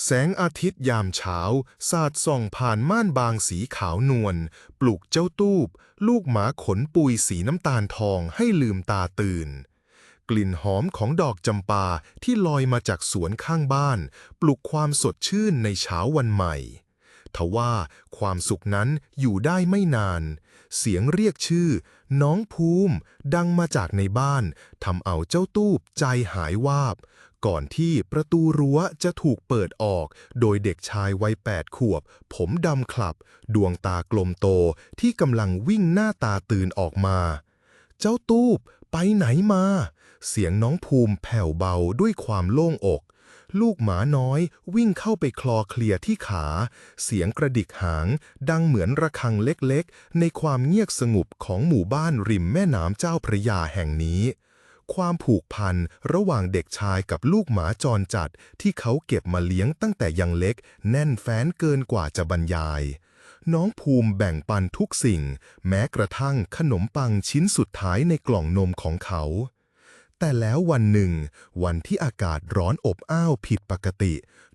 แสงอาทิตย์ยามเช้า สาดส่องผ่านม่านบางสีขาวนวลปลุกเจ้าตูบ ลูกหมาขนปุยสีน้ำตาลทองให้ลืมตาตื่น กลิ่นหอมของดอกจำปาที่ลอยมาจากสวนข้างบ้าน ปลุกความสดชื่นในเช้าวันใหม่ทว่าความสุขนั้นอยู่ได้ไม่นาน เสียงเรียกชื่อ น้องภูมิ ดังมาจากในบ้านทำเอาเจ้าตูบใจหายวาบ ก่อนที่ประตูรั้วจะถูกเปิดออก โดยเด็กชายวัยแปดขวบ ผมดำคลับ ดวงตากลมโตที่กำลังวิ่งหน้าตาตื่นออกมา เจ้าตูบไปไหนมา เสียงน้องภูมิแผ่วเบาด้วยความโล่งอก ลูกหมาน้อยวิ่งเข้าไปคลอเคลียที่ขา เสียงกระดิกหาง ดังเหมือนระฆังเล็กๆ ในความเงียบสงบของหมู่บ้านริมแม่น้ำเจ้าพระยาแห่งนี้ ความผูกพันระหว่างเด็กชายกับลูกหมาจรจัดที่เขาเก็บมาเลี้ยงตั้งแต่ยังเล็ก แน่นแฟ้นเกินกว่าจะบรรยาย น้องภูมิแบ่งปันทุกสิ่ง แม้กระทั่งขนมปังชิ้นสุดท้ายในกล่องนมของเขา แต่แล้ววันหนึ่ง วันที่อากาศร้อนอบอ้าวผิดปกติ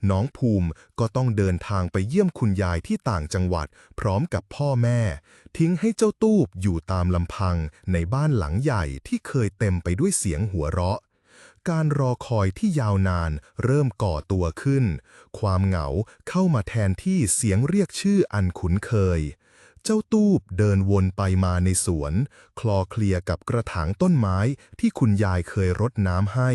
น้องภูมิก็ต้องเดินทางไปเยี่ยมคุณยายที่ต่างจังหวัด พร้อมกับพ่อแม่ ทิ้งให้เจ้าตูบอยู่ตามลำพังในบ้านหลังใหญ่ที่เคยเต็มไปด้วยเสียงหัวเราะ การรอคอยที่ยาวนานเริ่มก่อตัวขึ้น ความเหงาเข้ามาแทนที่เสียงเรียกชื่ออันคุ้นเคย เจ้าตูบเดินวนไปมาในสวน คลอเคลียกับกระถางต้นไม้ที่คุณยายเคยรดน้ำให้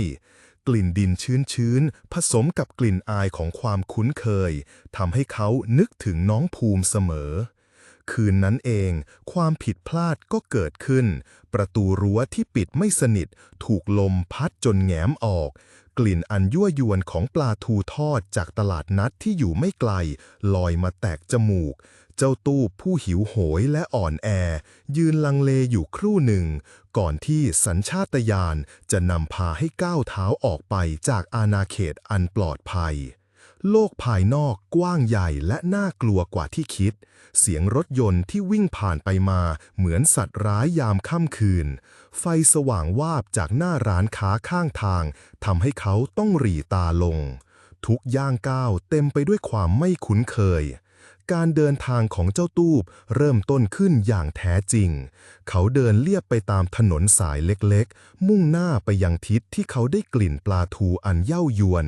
กลิ่นดินชื้นๆ ผสมกับกลิ่นอายของความคุ้นเคยทำให้เขานึกถึงน้องภูมิเสมอ คืนนั้นเองความผิดพลาดก็เกิดขึ้น ประตูรั้วที่ปิดไม่สนิท ถูกลมพัดจนแง้มออกกลิ่นอันยั่วยวนของปลาทูทอดจากตลาดนัดที่อยู่ไม่ไกล ลอยมาแตกจมูก จ้าตู้ผู้หิวโหยและอ่อนแอ ยืนลังเลอยู่ครู่หนึ่ง ก่อนที่สัญชาตญาณจะนำพาให้ก้าวเท้าออกไปจากอาณาเขตอันปลอดภัย โลกภายนอกกว้างใหญ่และน่ากลัวกว่าที่คิด เสียงรถยนต์ที่วิ่งผ่านไปมาเหมือนสัตว์ร้ายยามค่ำคืน ไฟสว่างวาบจากหน้าร้านค้าข้างทางทำให้เขาต้องหรีตาลง ทุกย่างก้าวเต็มไปด้วยความไม่คุ้นเคย การเดินทางของเจ้าตูบเริ่มต้นขึ้นอย่างแท้จริง เขาเดินเลียบไปตามถนนสายเล็กๆ มุ่งหน้าไปยังทิศที่เขาได้กลิ่นปลาทูอันเย้ายวน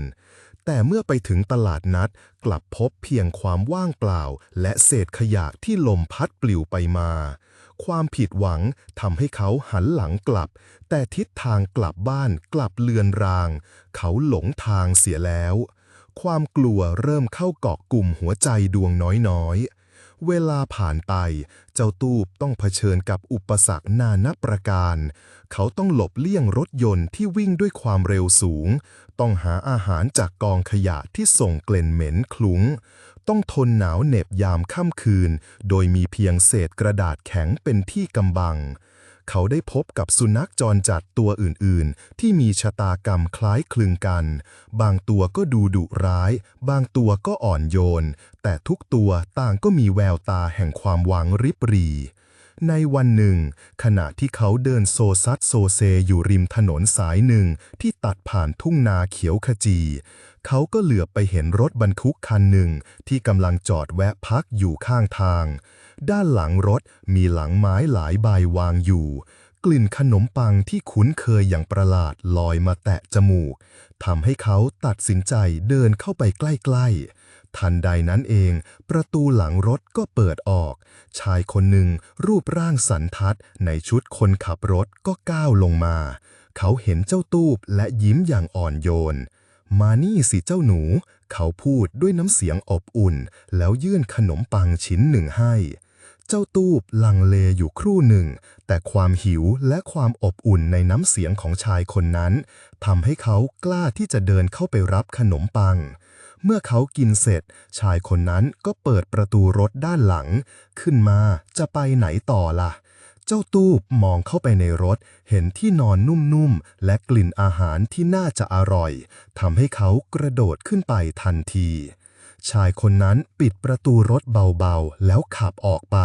แต่เมื่อไปถึงตลาดนัดกลับพบเพียงความว่างเปล่า และเศษขยะที่ลมพัดปลิวไปมา ความผิดหวังทำให้เขาหันหลังกลับ แต่ทิศทางกลับบ้านกลับเลือนราง เขาหลงทางเสียแล้ว ความกลัวเริ่มเข้าเกาะกลุ่มหัวใจดวงน้อยๆ เวลาผ่านไป เจ้าตูบต้องเผชิญกับอุปสรรคนานับประการ เขาต้องหลบเลี่ยงรถยนต์ที่วิ่งด้วยความเร็วสูง ต้องหาอาหารจากกองขยะที่ส่งกลิ่นเหม็นคลุ้ง ต้องทนหนาวเหน็บยามค่ำคืน โดยมีเพียงเศษกระดาษแข็งเป็นที่กำบัง เขาได้พบกับสุนัขจรจัดตัวอื่นๆ ที่มีชะตากรรมคล้ายคลึงกัน บางตัวก็ดูดุร้าย บางตัวก็อ่อนโยน แต่ทุกตัวต่างก็มีแววตาแห่งความหวังริบหรี่ ในวันหนึ่ง ขณะที่เขาเดินโซซัดโซเซอยู่ริมถนนสายหนึ่งที่ตัดผ่านทุ่งนาเขียวขจี เขาก็เหลือบไปเห็นรถบรรทุกคันหนึ่งที่กำลังจอดแวะพักอยู่ข้างทาง ด้านหลังรถมีหลังไม้หลายใบวางอยู่ กลิ่นขนมปังที่คุ้นเคยอย่างประหลาดลอยมาแตะจมูกทำให้เขาตัดสินใจเดินเข้าไปใกล้ๆ ทันใดนั้นเอง ประตูหลังรถก็เปิดออก ชายคนหนึ่งรูปร่างสันทัดในชุดคนขับรถก็ก้าวลงมา เขาเห็นเจ้าตูบและยิ้มอย่างอ่อนโยน มานี่สิเจ้าหนู เขาพูดด้วยน้ำเสียงอบอุ่น แล้วยื่นขนมปังชิ้นหนึ่งให้เจ้าตูบลังเลอยู่ครู่หนึ่ง แต่ความหิวและความอบอุ่นในน้ำเสียงของชายคนนั้นทำให้เขากล้าที่จะเดินเข้าไปรับขนมปัง เมื่อเขากินเสร็จ ชายคนนั้นก็เปิดประตูรถด้านหลัง ขึ้นมาจะไปไหนต่อล่ะ เจ้าตูบมองเข้าไปในรถ เห็นที่นอนนุ่มๆ และกลิ่นอาหารที่น่าจะอร่อยทำให้เขากระโดดขึ้นไปทันที ชายคนนั้นปิดประตูรถเบาๆ แล้วขับออกไป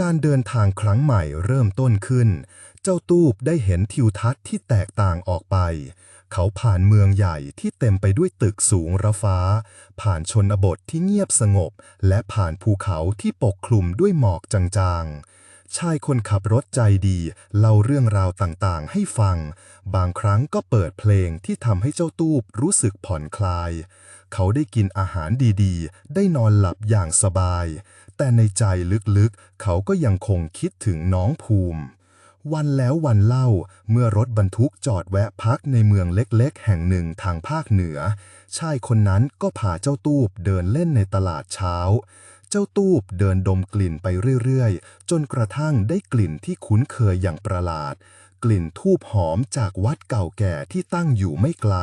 การเดินทางครั้งใหม่เริ่มต้นขึ้น เจ้าตูบได้เห็นทิวทัศน์ที่แตกต่างออกไป เขาผ่านเมืองใหญ่ที่เต็มไปด้วยตึกสูงระฟ้า ผ่านชนบทที่เงียบสงบ และผ่านภูเขาที่ปกคลุมด้วยหมอกจางๆ ชายคนขับรถใจดีเล่าเรื่องราวต่างๆ ให้ฟัง บางครั้งก็เปิดเพลงที่ทำให้เจ้าตูบรู้สึกผ่อนคลาย เขาได้กินอาหารดีๆ ได้นอนหลับอย่างสบาย แต่ในใจลึกๆ เขาก็ยังคงคิดถึงน้องภูมิ วันแล้ววันเล่าเมื่อรถบรรทุกจอดแวะพักในเมืองเล็กๆ แห่งหนึ่งทางภาคเหนือ ชายคนนั้นก็พาเจ้าตูบเดินเล่นในตลาดเช้า เจ้าตูบเดินดมกลิ่นไปเรื่อยๆ จนกระทั่งได้กลิ่นที่คุ้นเคยอย่างประหลาด กลิ่นทูบหอมจากวัดเก่าแก่ที่ตั้งอยู่ไม่ไกล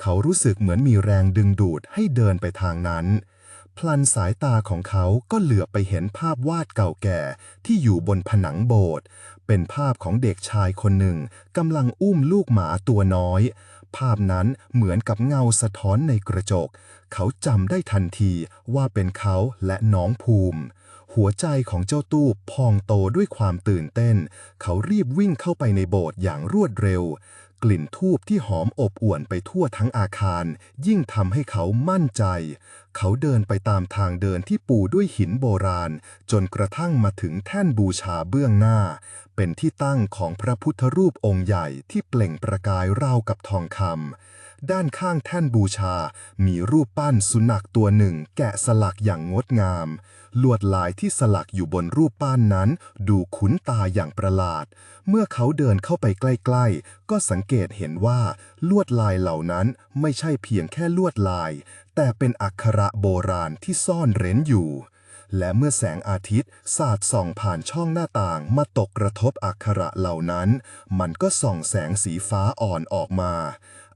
เขารู้สึกเหมือนมีแรงดึงดูดให้เดินไปทางนั้น พลันสายตาของเขาก็เหลือบไปเห็นภาพวาดเก่าแก่ที่อยู่บนผนังโบสถ์เป็นภาพของเด็กชายคนหนึ่งกำลังอุ้มลูกหมาตัวน้อย ภาพนั้นเหมือนกับเงาสะท้อนในกระจก เขาจำได้ทันทีว่าเป็นเขาและน้องภูมิ หัวใจของเจ้าตู้พองโตด้วยความตื่นเต้น เขารีบวิ่งเข้าไปในโบสถ์อย่างรวดเร็ว กลิ่นทูบที่หอมอบอวลไปทั่วทั้งอาคาร ยิ่งทำให้เขามั่นใจ เขาเดินไปตามทางเดินที่ปูด้วยหินโบราณ จนกระทั่งมาถึงแท่นบูชาเบื้องหน้า เป็นที่ตั้งของพระพุทธรูปองค์ใหญ่ที่เปล่งประกายราวกับทองคำ ด้านข้างแท่นบูชา มีรูปปั้นสุนัขตัวหนึ่ง แกะสลักอย่างงดงาม ลวดลายที่สลักอยู่บนรูปปั้นนั้น ดูคุ้นตาอย่างประหลาด เมื่อเขาเดินเข้าไปใกล้ๆ ก็สังเกตเห็นว่าลวดลายเหล่านั้นไม่ใช่เพียงแค่ลวดลาย แต่เป็นอักขระโบราณที่ซ่อนเร้นอยู่และเมื่อแสงอาทิตย์สาดส่องผ่านช่องหน้าต่างมาตกกระทบอักขระเหล่านั้น มันก็ส่องแสงสีฟ้าอ่อนออกมา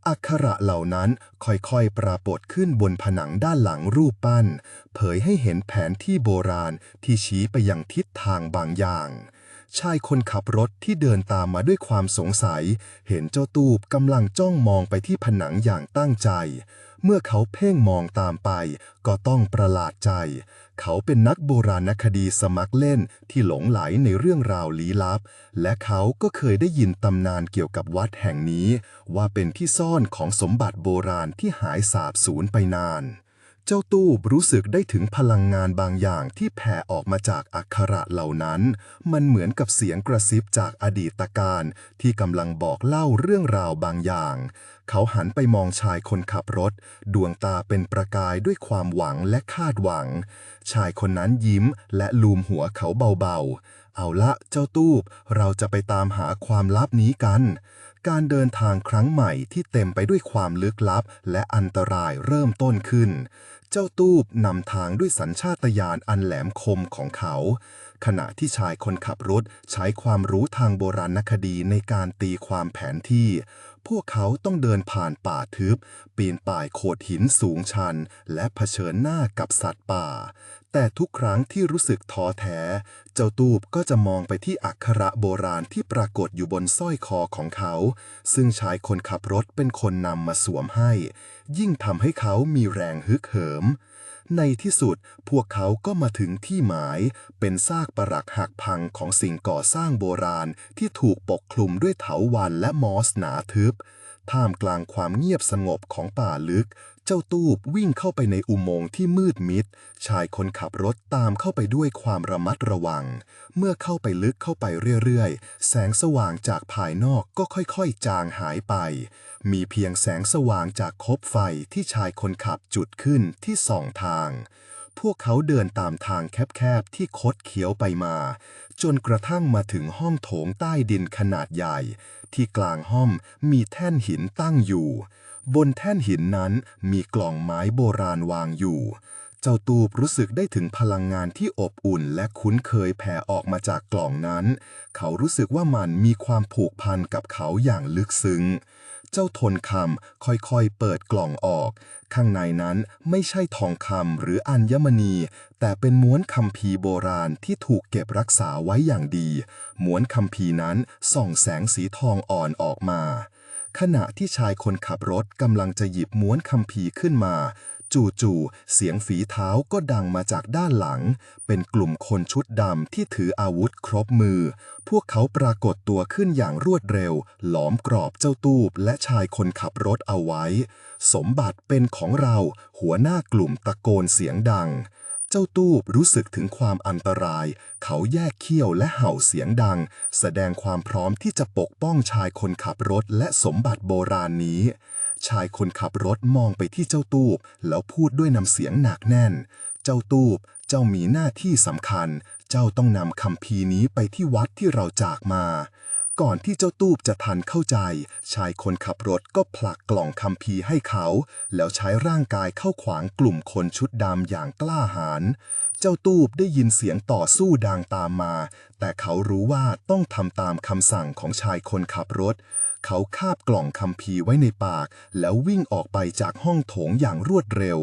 อักขระเหล่านั้นค่อยๆ ปรากฏขึ้นบนผนังด้านหลังรูปปั้น เผยให้เห็นแผนที่โบราณที่ชี้ไปยังทิศทางบางอย่าง ชายคนขับรถที่เดินตามมาด้วยความสงสัย เห็นเจ้าตูบกำลังจ้องมองไปที่ผนังอย่างตั้งใจ เมื่อเขาเพ่งมองตามไป ก็ต้องประหลาดใจ เขาเป็นนักโบราณคดีสมัครเล่นที่หลงไหลในเรื่องราวลี้ลับ และเขาก็เคยได้ยินตำนานเกี่ยวกับวัดแห่งนี้ ว่าเป็นที่ซ่อนของสมบัติโบราณที่หายสาบสูญไปนาน เจ้าตู้รู้สึกได้ถึงพลังงานบางอย่างที่แผ่ออกมาจากอักขระเหล่านั้น มันเหมือนกับเสียงกระซิบจากอดีตการที่กำลังบอกเล่าเรื่องราวบางอย่าง เขาหันไปมองชายคนขับรถ ดวงตาเป็นประกายด้วยความหวังและคาดหวัง ชายคนนั้นยิ้มและลูมหัวเขาเบาๆ เอาละเจ้าตูบเราจะไปตามหาความลับนี้กัน การเดินทางครั้งใหม่ที่เต็มไปด้วยความลึกลับ และอันตรายเริ่มต้นขึ้น เจ้าตูบนำทางด้วยสัญชาตญาณอันแหลมคมของเขา ขณะที่ชายคนขับรถใช้ความรู้ทางโบราณคดีในการตีความแผนที่ พวกเขาต้องเดินผ่านป่าทึบ ปีนป่ายโขดหินสูงชัน และเผชิญหน้ากับสัตว์ป่า แต่ทุกครั้งที่รู้สึกท้อแท้ เจ้าตูบก็จะมองไปที่อักขระโบราณที่ปรากฏอยู่บนสร้อยคอของเขา ซึ่งชายคนขับรถเป็นคนนำมาสวมให้ ยิ่งทำให้เขามีแรงฮึกเหิม ในที่สุดพวกเขาก็มาถึงที่หมาย เป็นซากปรักหักพังของสิ่งก่อสร้างโบราณที่ถูกปกคลุมด้วยเถาวัลย์และมอสหนาทึบ ท่ามกลางความเงียบสงบของป่าลึก เจ้าตูบวิ่งเข้าไปในอุโมงค์ที่มืดมิด ชายคนขับรถตามเข้าไปด้วยความระมัดระวัง เมื่อเข้าไปลึกเข้าไปเรื่อยๆ แสงสว่างจากภายนอกก็ค่อยๆ จางหายไป มีเพียงแสงสว่างจากคบไฟที่ชายคนขับจุดขึ้นที่ส่องทาง พวกเขาเดินตามทางแคบๆ ที่คดเคี้ยวไปมา จนกระทั่งมาถึงห้องโถงใต้ดินขนาดใหญ่ ที่กลางห้องมีแท่นหินตั้งอยู่ บนแท่นหินนั้นมีกล่องไม้โบราณวางอยู่ เจ้าตูบรู้สึกได้ถึงพลังงานที่อบอุ่นและคุ้นเคยแผ่ออกมาจากกล่องนั้น เขารู้สึกว่ามันมีความผูกพันกับเขาอย่างลึกซึ้ง เจ้าทนคำค่อยๆเปิดกล่องออก ข้างในนั้นไม่ใช่ทองคำหรืออัญมณี แต่เป็นม้วนคัมภีร์โบราณที่ถูกเก็บรักษาไว้อย่างดี ม้วนคัมภีร์นั้นส่องแสงสีทองอ่อนออกมา ขณะที่ชายคนขับรถกำลังจะหยิบม้วนคัมภีร์ขึ้นมา จู่ๆเสียงฝีเท้าก็ดังมาจากด้านหลัง เป็นกลุ่มคนชุดดำที่ถืออาวุธครบมือ พวกเขาปรากฏตัวขึ้นอย่างรวดเร็ว หลอมกรอบเจ้าตูบและชายคนขับรถเอาไว้ สมบัติเป็นของเรา หัวหน้ากลุ่มตะโกนเสียงดัง จ้าตูบรู้สึกถึงความอันตราย เขาแยกเขี้ยวและเห่าเสียงดัง แสดงความพร้อมที่จะปกป้องชายคนขับรถและสมบัติโบราณนี้ ชายคนขับรถมองไปที่เจ้าตูบ แล้วพูดด้วยน้ำเสียงหนักแน่น เจ้าตูบ เจ้ามีหน้าที่สำคัญ เจ้าต้องนำคำพีนี้ไปที่วัดที่เราจากมา ก่อนที่เจ้าตูบจะทันเข้าใจ ชายคนขับรถก็ผลักกล่องคำพีร์ให้เขา แล้วใช้ร่างกายเข้าขวางกลุ่มคนชุดดำอย่างกล้าหาญเจ้าตูบได้ยินเสียงต่อสู้ดังตามมา แต่เขารู้ว่าต้องทำตามคำสั่งของชายคนขับรถ เขาคาบกล่องคำพีร์ไว้ในปาก แล้ววิ่งออกไปจากห้องโถงอย่างรวดเร็ว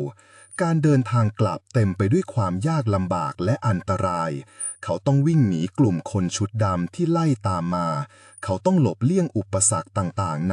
การเดินทางกลับเต็มไปด้วยความยากลำบากและอันตราย เขาต้องวิ่งหนีกลุ่มคนชุดดำที่ไล่ตามมา เขาต้องหลบเลี่ยงอุปสรรคต่างๆนา